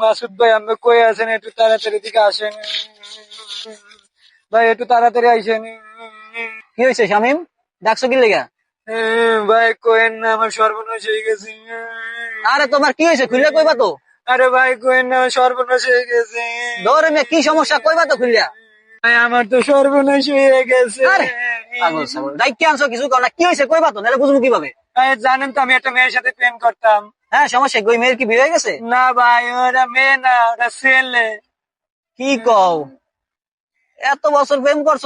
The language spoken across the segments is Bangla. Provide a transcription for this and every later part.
মাসুদ ভাই আপনি কই আছেন? একটু তাড়াতাড়ি দিকে আসেন। ভাই একটু তাড়াতাড়ি আইসেন। কি হয়েছে শামিম? ডাকছো কি লেগা? ভাই কোয়েন না আমার সর্বনাশ হয়ে গেছে। আরে তোমার কি হয়েছে খুললে কইবা তো। আরে ভাই কোয়েন না সর্বনাশ হয়ে গেছে। দৌড়ে মেয়ে কি সমস্যা কইবা তো খুললিয়া ভাই আমার তো সর্বনাশ হয়ে গেছে। আরে, পাগল ছাগল। দায়িত্ব আনছো কিছু কর না কি হয়েছে কইবা তো নাহলে বুঝব কীভাবে। জানেন তো আমি একটা মেয়ের সাথে প্রেম করতাম। হ্যাঁ সমস্যা কি? ওই মেয়ের কি বিয়ে হয়ে গেছে? না ভাই ওরা মেয়ে না ওরা ছেলে। কি কও? এত বছর প্রেম করছ?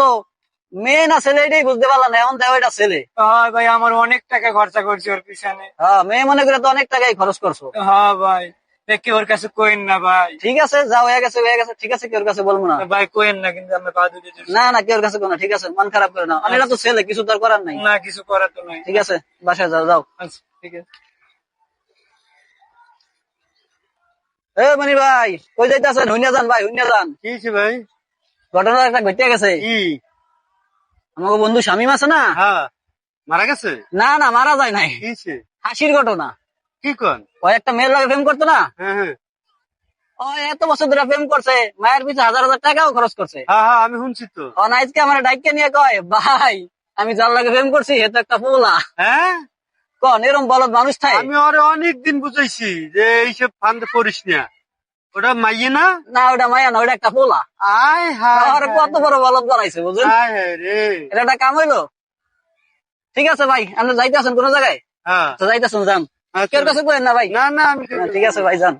মেয়ে না ছেলে এটাই বুঝতে পারলাম না এখন দেখো এটা ছেলে। হয় ভাই আমার অনেক টাকা খরচা করছি ওর পিছনে। হ্যাঁ মেয়ে মনে করে তো অনেক টাকাই খরচ করছ। হ্যাঁ ভাই দেখি ওর কাছে কোয়েন না ভাই? ঠিক আছে যা হয়ে গেছে হয়ে গেছে ঠিক আছে কেউ কাছে বলব না। ভাই কোয়েন না কিন্তু আমি পা দুটো। না না কেউ কাছে কোনো ঠিক আছে মন খারাপ করে না। আর এটা তো ছেলে কিছু তার করার নাই। না কিছু করার তো নাই। ঠিক আছে বাসায় যাও যাও। আচ্ছা ঠিক আছে। এ মনি ভাই কই যাইতেছেন? হুইনা যান ভাই হুইনা যান। কি হয়েছে ভাই? ঘটনা একটা ঘটে গেছে। কি? আমাকে বন্ধু শামিম আছে না? হ্যাঁ মারা গেছে? না না মারা যায় নাই। কি হয়েছে হাসির ঘটনা। কি কোন? ও একটা মেয়ের লাগে প্রেম করতো না? হ্যাঁ হ্যাঁ। ও এত বছর ধরে প্রেম করছে মায়ের পিছনে হাজার হাজার টাকাও খরচ করছে। হ্যাঁ হ্যাঁ আমি শুনছি তো। আজকে আমার ডাইকে নিয়ে কয় ভাই আমি যার লাগে প্রেম করছি তো একটা পোলা। হ্যাঁ? কন এরম বলদ মানুষ থাকে আমি বুঝাইছি যে এইসব ফান্দ করিস না। ওটা মাইয়ে না? না ওটা মায়া না ওটা একটা পোলা। আয় হায় আর কত বড় বলদ বানাইছে বুঝলেন? হায় হায় রে। এটা একটা কাম হইল? ঠিক আছে ভাই আপনি যাইতে আছেন কোন জায়গায়? হ্যাঁ। তো যাইতেছেন যান। আচ্ছা। কেউ কাছে করেন না ভাই? না না আমি ঠিক আছে ভাই যান।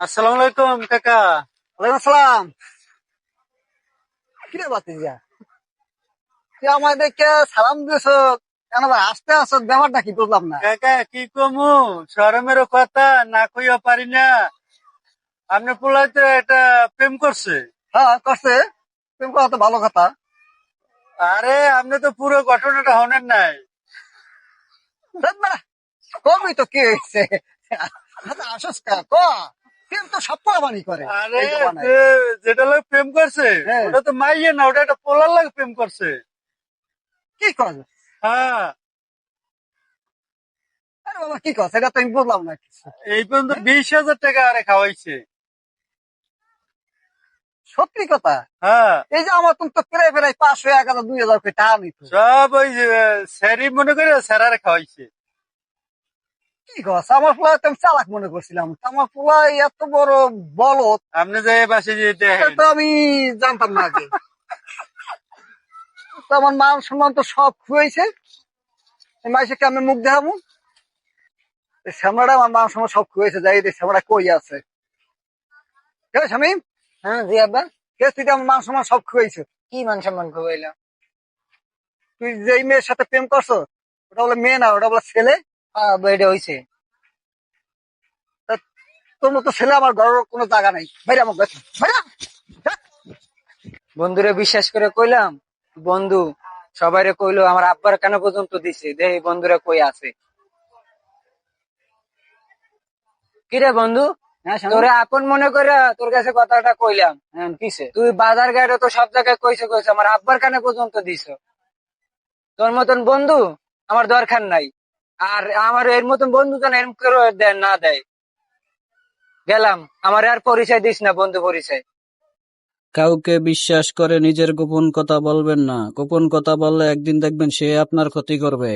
আসসালামু আলাইকুম কাকা। ওয়ালাইকুম আসসালাম। কিরে বাতিজা তুই আমার দেখে সালাম দিয়েছ। কেন ভাই আসতে আসত ব্যাপারটা কি বুঝলাম না? কাকা কি কমু? শরমের কথা না কইয়া পারি না। আপনি পোলাইতে একটা প্রেম করছে। হ্যাঁ করছে। প্রেম করা তো ভালো কথা। আরে আপনি তো পুরো ঘটনাটা হনেন নাই। কমই তো কি হয়েছে? আসস কা ক? প্রেম তো সব পাবানি করে। আরে যেটা লোক প্রেম করছে হ্যাঁ। ওটা তো মাইয়ে না ওটা একটা পোলার লাগে প্রেম করছে। কি কর হ্যাঁ। আরে বাবা কি তো আমি বুঝলাম না কিছু। এই পর্যন্ত বিশ হাজার টাকা আরে খাওয়াইছে। সত্যি কথা? হ্যাঁ। এই যে আমার তো প্রায় প্রায় পাঁচশো এক হাজার দুই হাজার করে টাকা নিত। সব ওই মনে করে স্যারারে খাওয়াইছে। কি কস আমার পোলা তো আমি চালাক মনে করছিলাম। আমার পোলা এত বড় বলদ। আপনি যে বাসে যে এটা তো আমি জানতাম না আগে। তো আমার মান সম্মান তো সব খুয়েছে মাইসে আমি মুখ দেখাবো। এই শ্যামলাটা আমার মান সম্মান সব খুয়েছে যাই এই শ্যামলা কই আছে? কে স্বামী? হ্যাঁ জি আব্বা। কে তুই আমার মান সম্মান সব খুয়েছে কি মান সম্মান খুবাইল তুই যে মেয়ের সাথে প্রেম করছ ওটা বলে মেয়ে না ওটা বলে ছেলে। আব্বা এটা হইছে তোর মতো ছেলে আমার ঘরের কোনো জায়গা নাই। বাইরে আমার। বন্ধুরে বিশ্বাস করে কইলাম বন্ধু সবাইরে কইলো আমার আব্বার কেন পর্যন্ত দিছে? দেখি বন্ধুরা কই আছে? কিরে বন্ধু? হ্যাঁ তোরে আপন মনে করে তোর কাছে কথাটা কইলাম। হ্যাঁ কিসে? তুই বাজার গাড়ি তো সব জায়গায় কইছে কইছে আমার আব্বার কানে পর্যন্ত দিছ? তোর মতন বন্ধু আমার দরকার নাই। আর আমার এর মতন বন্ধু যেন এরম করে না দেয়। গেলাম। আমার আর পরিচয় দিস না বন্ধু পরিচয়। কাউকে বিশ্বাস করে নিজের গোপন কথা বলবেন না। গোপন কথা বললে একদিন দেখবেন সে আপনার ক্ষতি করবে।